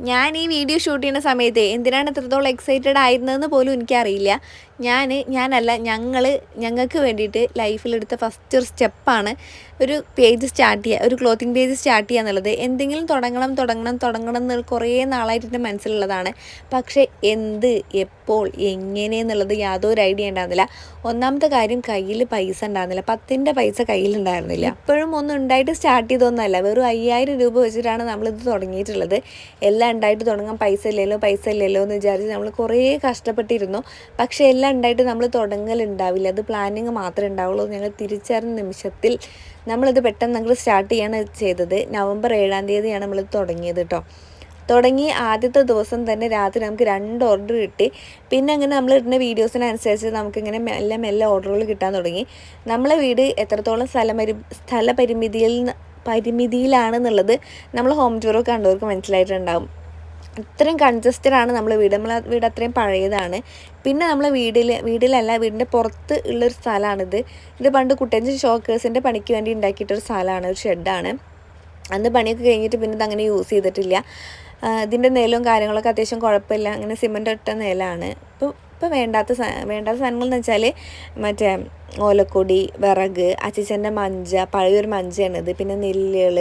ഞാൻ ഈ video shoot ചെയ്യുന്ന സമയത്ത് എന്തിനാണ് എത്രത്തോളം എക്സൈറ്റഡ് ആയിരുന്നതെന്ന് പോലും എനിക്കറിയില്ല. ഞാൻ ഞാനല്ല ഞങ്ങൾ ഞങ്ങൾക്ക് വേണ്ടിയിട്ട് ലൈഫിലെടുത്ത ഫസ്റ്റ് ഒരു സ്റ്റെപ്പാണ് ഒരു പേജ് സ്റ്റാർട്ട് ചെയ്യുക ഒരു ക്ലോത്തിങ് പേജ് സ്റ്റാർട്ട് ചെയ്യുക എന്നുള്ളത്. എന്തെങ്കിലും തുടങ്ങണം തുടങ്ങണം തുടങ്ങണം എന്ന് കുറേ നാളായിട്ട് എന്റെ മനസ്സിലുള്ളതാണ്. പക്ഷേ എന്ത് എപ്പോൾ എങ്ങനെ എന്നുള്ളത് യാതൊരു ഐഡിയ ഉണ്ടായിരുന്നില്ല. ഒന്നാമത്തെ കാര്യം കയ്യിൽ പൈസ ഉണ്ടായിരുന്നില്ല. പത്തിന്റെ പൈസ കയ്യിലുണ്ടായിരുന്നില്ല ഇപ്പോഴും ഒന്നും ഉണ്ടായിട്ട് സ്റ്റാർട്ട് ചെയ്തൊന്നുമല്ല വെറും അയ്യായിരം രൂപ വെച്ചിട്ടാണ് നമ്മളിത് തുടങ്ങിയിട്ടുള്ളത്. എല്ലാം ഉണ്ടായിട്ട് തുടങ്ങാൻ പൈസ ഇല്ലല്ലോ പൈസ ഇല്ലല്ലോ എന്ന് വിചാരിച്ച് നമ്മൾ കുറേ കഷ്ടപ്പെട്ടിരുന്നു. പക്ഷേ എല്ലാം ഉണ്ടായിട്ട് നമ്മൾ തുടങ്ങലുണ്ടാവില്ല അത് പ്ലാനിങ് മാത്രമേ ഉണ്ടാവുള്ളൂ. ഞങ്ങൾ തിരിച്ചറിഞ്ഞ നിമിഷത്തിൽ നമ്മളത് പെട്ടെന്ന് ഞങ്ങൾ സ്റ്റാർട്ട് ചെയ്യാണ് ചെയ്തത്. നവംബർ ഏഴാം തീയതിയാണ് നമ്മൾ തുടങ്ങിയത് കേട്ടോ തുടങ്ങി ആദ്യത്തെ ദിവസം തന്നെ രാത്രി നമുക്ക് രണ്ട് ഓർഡർ കിട്ടി. പിന്നെ അങ്ങനെ നമ്മൾ ഇടുന്ന വീഡിയോസിനനുസരിച്ച് നമുക്കിങ്ങനെ മെല്ലെ മെല്ലെ ഓർഡറുകൾ കിട്ടാൻ തുടങ്ങി. നമ്മളെ വീട് എത്രത്തോളം സ്ഥലപരി സ്ഥലപരിമിതിയിൽ പരിമിതിയിലാണെന്നുള്ളത് നമ്മൾ ഹോം ടൂറൊക്കെ കണ്ടവർക്ക് മനസ്സിലായിട്ടുണ്ടാകും അത്രയും കൺജസ്റ്റഡ് ആണ് നമ്മൾ വീട്. നമ്മൾ വീട് അത്രയും പഴയതാണ്. പിന്നെ നമ്മൾ വീടിൽ വീടിലല്ല വീടിന്റെ പുറത്ത് ഉള്ളൊരു സ്ഥലമാണിത് ഇത് പണ്ട് കുട്ടഞ്ച് ഷോക്കേഴ്സിന്റെ പണിക്ക് വേണ്ടി ഉണ്ടാക്കിയിട്ടൊരു സ്ഥലമാണ് ഒരു ഷെഡാണ്. അന്ന് പണിയൊക്കെ കഴിഞ്ഞിട്ട് പിന്നെ അങ്ങനെ യൂസ് ചെയ്തിട്ടില്ല. ഇതിന്റെ നിലവും കാര്യങ്ങളൊക്കെ അത്യാവശ്യം കുഴപ്പമില്ല. അങ്ങനെ സിമന്റ് ഇട്ട നിലമാണ് ഇപ്പോൾ ഇപ്പോൾ വേണ്ടാത്ത വേണ്ടാത്ത സാധനങ്ങൾ എന്ന് വെച്ചാൽ മറ്റേ ഓലക്കൊടി വിറക് അച്ചിച്ചന്റെ മഞ്ച പഴയൊരു മഞ്ചയാണിത്. പിന്നെ നെല്ലുകൾ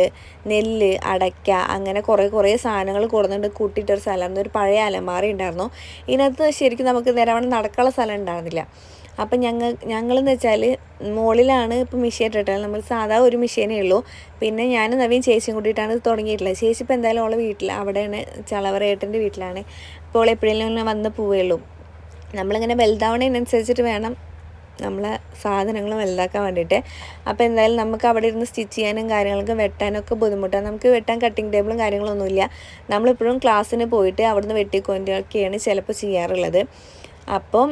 നെല്ല് അടയ്ക്ക അങ്ങനെ കുറേ കുറേ സാധനങ്ങൾ കൊടുത്തുകൊണ്ട് കൂട്ടിയിട്ടൊരു സ്ഥലമായിരുന്നു ഒരു പഴയ അലമാറി ഉണ്ടായിരുന്നു. ഇതിനകത്ത് ശരിക്കും നമുക്ക് നിലവണ്ണം നടക്കാനുള്ള സ്ഥലം ഉണ്ടായിരുന്നില്ല. അപ്പം ഞങ്ങൾ ഞങ്ങളെന്ന് വെച്ചാൽ മുകളിലാണ് ഇപ്പോൾ മിഷീൻ ഇട്ടിട്ടുള്ളത് നമ്മൾ സാധാ ഒരു മിഷീനേ ഉള്ളൂ. പിന്നെ ഞാൻ നവീൻ ചേച്ചിയും കൂട്ടിയിട്ടാണ് ഇത് തുടങ്ങിയിട്ടുള്ളത്. ചേച്ചി ഇപ്പോൾ എന്തായാലും അവളെ വീട്ടിൽ അവിടെയാണ് ചളവറേട്ടന്റെ വീട്ടിലാണ്. ഇപ്പോൾ എപ്പോഴെങ്കിലും വന്ന് പോവുകയുള്ളൂ. നമ്മളിങ്ങനെ വലുതാവണതിനനുസരിച്ചിട്ട് വേണം നമ്മളെ സാധനങ്ങൾ വലുതാക്കാൻ വേണ്ടിയിട്ട്. അപ്പോൾ എന്തായാലും നമുക്ക് അവിടെ ഇരുന്ന് സ്റ്റിച്ച് ചെയ്യാനും കാര്യങ്ങൾക്കും വെട്ടാനൊക്കെ ബുദ്ധിമുട്ടാണ് നമുക്ക് വെട്ടാൻ കട്ടിങ് ടേബിളും കാര്യങ്ങളൊന്നുമില്ല. നമ്മളിപ്പോഴും ക്ലാസ്സിന് പോയിട്ട് അവിടുന്ന് വെട്ടിക്കൊണ്ടൊക്കെയാണ് ചിലപ്പോൾ ചെയ്യാറുള്ളത്. അപ്പം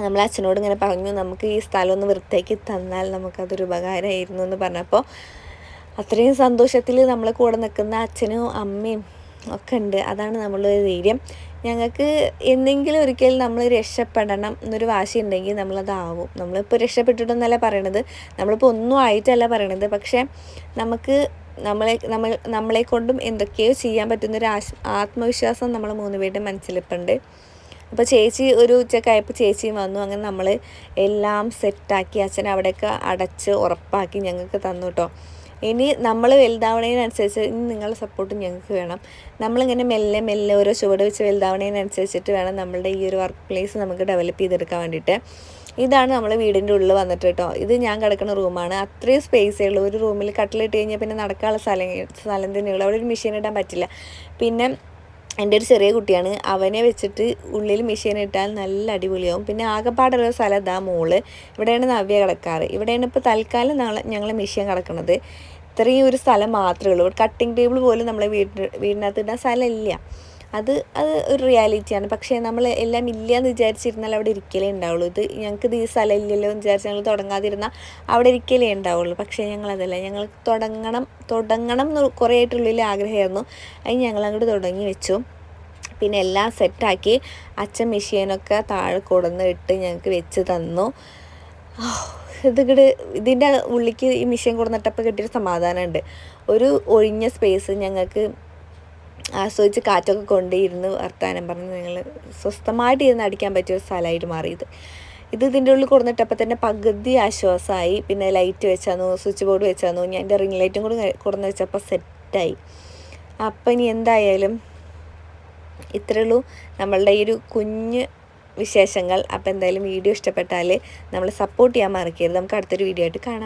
നമ്മൾ അച്ഛനോട് ഇങ്ങനെ പറഞ്ഞു നമുക്ക് ഈ സ്ഥലം ഒന്ന് വൃത്തിയാക്കി തന്നാൽ നമുക്കതൊരു ഉപകാരമായിരുന്നു എന്ന് പറഞ്ഞപ്പോൾ അത്രയും സന്തോഷത്തിൽ നമ്മളെ കൂടെ നിൽക്കുന്ന അച്ഛനും അമ്മയും ഒക്കെ ഉണ്ട്. അതാണ് നമ്മളൊരു ധൈര്യം. ഞങ്ങൾക്ക് എന്തെങ്കിലും ഒരിക്കൽ നമ്മൾ രക്ഷപ്പെടണം എന്നൊരു വാശി ഉണ്ടെങ്കിൽ നമ്മളതാവും. നമ്മളിപ്പോൾ രക്ഷപ്പെട്ടിട്ടൊന്നല്ല പറയണത്. നമ്മളിപ്പോൾ ഒന്നും ആയിട്ടല്ല പറയണത്. പക്ഷേ നമുക്ക് നമ്മളെ നമ്മൾ നമ്മളെ കൊണ്ടും എന്തൊക്കെയോ ചെയ്യാൻ പറ്റുന്നൊരു ആത്മവിശ്വാസം നമ്മൾ മൂന്ന് പേരുടെ മനസ്സിലിപ്പുണ്ട്. അപ്പോൾ ചേച്ചി ഒരു ഉച്ചക്കായപ്പോൾ ചേച്ചിയും വന്നു. അങ്ങനെ നമ്മൾ എല്ലാം സെറ്റാക്കി അച്ഛൻ അവിടെയൊക്കെ അടച്ച് ഉറപ്പാക്കി ഞങ്ങൾക്ക് തന്നു കേട്ടോ. ഇനി നമ്മൾ വലുതാവണതിനനുസരിച്ച് ഇനി നിങ്ങളുടെ സപ്പോർട്ട് ഞങ്ങൾക്ക് വേണം. നമ്മളിങ്ങനെ മെല്ലെ മെല്ലെ ഓരോ ചുവട് വെച്ച് വലുതാവണതിനനുസരിച്ചിട്ട് വേണം നമ്മളുടെ ഈ ഒരു വർക്ക് പ്ലേസ് നമുക്ക് ഡെവലപ്പ് ചെയ്തെടുക്കാൻ വേണ്ടിയിട്ട്. ഇതാണ് നമ്മൾ വീടിന്റെ ഉള്ളിൽ വന്നിട്ട് കേട്ടോ ഇത് ഞാൻ കിടക്കുന്ന റൂമാണ് അത്രയും സ്പേസേ ഉള്ളൂ. ഒരു റൂമിൽ കട്ടിലിട്ട് കഴിഞ്ഞാൽ പിന്നെ നടക്കാനുള്ള സ്ഥലം സ്ഥലം തന്നെയുള്ളൂ. അവിടെ ഒരു മെഷീൻ ഇടാൻ പറ്റില്ല. പിന്നെ എന്റെ ഒരു ചെറിയ കുട്ടിയാണ്. അവനെ വെച്ചിട്ട് ഉള്ളിൽ മെഷീൻ ഇട്ടാൽ നല്ല അടിപൊളിയാവും. പിന്നെ ആകെപ്പാടുള്ള സ്ഥലം ഇതാ മോൾ. ഇവിടെയാണ് നവ്യ കിടക്കാറ്. ഇവിടെയാണ് ഇപ്പോൾ തൽക്കാലം ഞങ്ങൾ മെഷീൻ കിടക്കുന്നത് ഇത്രയും ഒരു സ്ഥലം മാത്രമേ ഉള്ളൂ. കട്ടിംഗ് ടേബിൾ പോലും നമ്മളെ വീടിന് വീടിനകത്ത് ഇടാൻ സ്ഥലമില്ല അത് അത് ഒരു റിയാലിറ്റിയാണ്. പക്ഷേ നമ്മൾ എല്ലാം ഇല്ല എന്ന് വിചാരിച്ചിരുന്നാൽ അവിടെ ഇരിക്കലേ ഉണ്ടാവുള്ളൂ. ഇത് ഞങ്ങൾക്ക് ഇത് ഈ സ്ഥലം ഇല്ലല്ലോ എന്ന് വിചാരിച്ച് ഞങ്ങൾ തുടങ്ങാതിരുന്നാൽ അവിടെ ഇരിക്കലേ ഉണ്ടാവുള്ളൂ. പക്ഷേ ഞങ്ങളതല്ല. ഞങ്ങൾ തുടങ്ങണം തുടങ്ങണം എന്ന് കുറേ ആയിട്ടുള്ളിൽ ആഗ്രഹമായിരുന്നു. അത് ഞങ്ങൾ അങ്ങോട്ട് തുടങ്ങി വെച്ചു. പിന്നെ എല്ലാം സെറ്റാക്കി അച്ഛൻ മെഷീനൊക്കെ താഴെ കൊടുന്ന് ഇട്ട് ഞങ്ങൾക്ക് വെച്ച് തന്നു. ഇതിങ്ങട് ഇതിന്റെ ഉള്ളിക്ക് ഈ മെഷീൻ കൊടുന്നിട്ടപ്പോൾ കിട്ടിയൊരു സമാധാനമുണ്ട്. ഒരു ഒഴിഞ്ഞ സ്പേസ് ഞങ്ങൾക്ക് ആസ്വദിച്ച് കാറ്റൊക്കെ കൊണ്ടിരുന്ന് വർത്താനം പറഞ്ഞ് നിങ്ങൾ സ്വസ്ഥമായിട്ട് ഇരുന്ന് അടിക്കാൻ പറ്റിയ ഒരു സ്ഥലമായിട്ട് മാറിയത്. ഇത് ഇതിന്റെ ഉള്ളിൽ കൊടുന്നിട്ടപ്പോൾ തന്നെ പകുതി ആശ്വാസമായി. പിന്നെ ലൈറ്റ് വെച്ചാന്നു സ്വിച്ച് ബോർഡ് വെച്ചാന്നു. ഞാൻ എന്റെ റിംഗ് ലൈറ്റും കൂടി കൊടുന്ന് വെച്ചപ്പോൾ സെറ്റായി അപ്പം ഇനി എന്തായാലും ഇത്രയേ ഉള്ളൂ. നമ്മളുടെ ഈ ഒരു കുഞ്ഞ് വിശേഷങ്ങൾ. അപ്പോൾ എന്തായാലും വീഡിയോ ഇഷ്ടപ്പെട്ടാൽ നമ്മൾ സപ്പോർട്ട് ചെയ്യാൻ മറക്കരുത്. നമുക്ക് അടുത്തൊരു വീഡിയോ ആയിട്ട് കാണാം.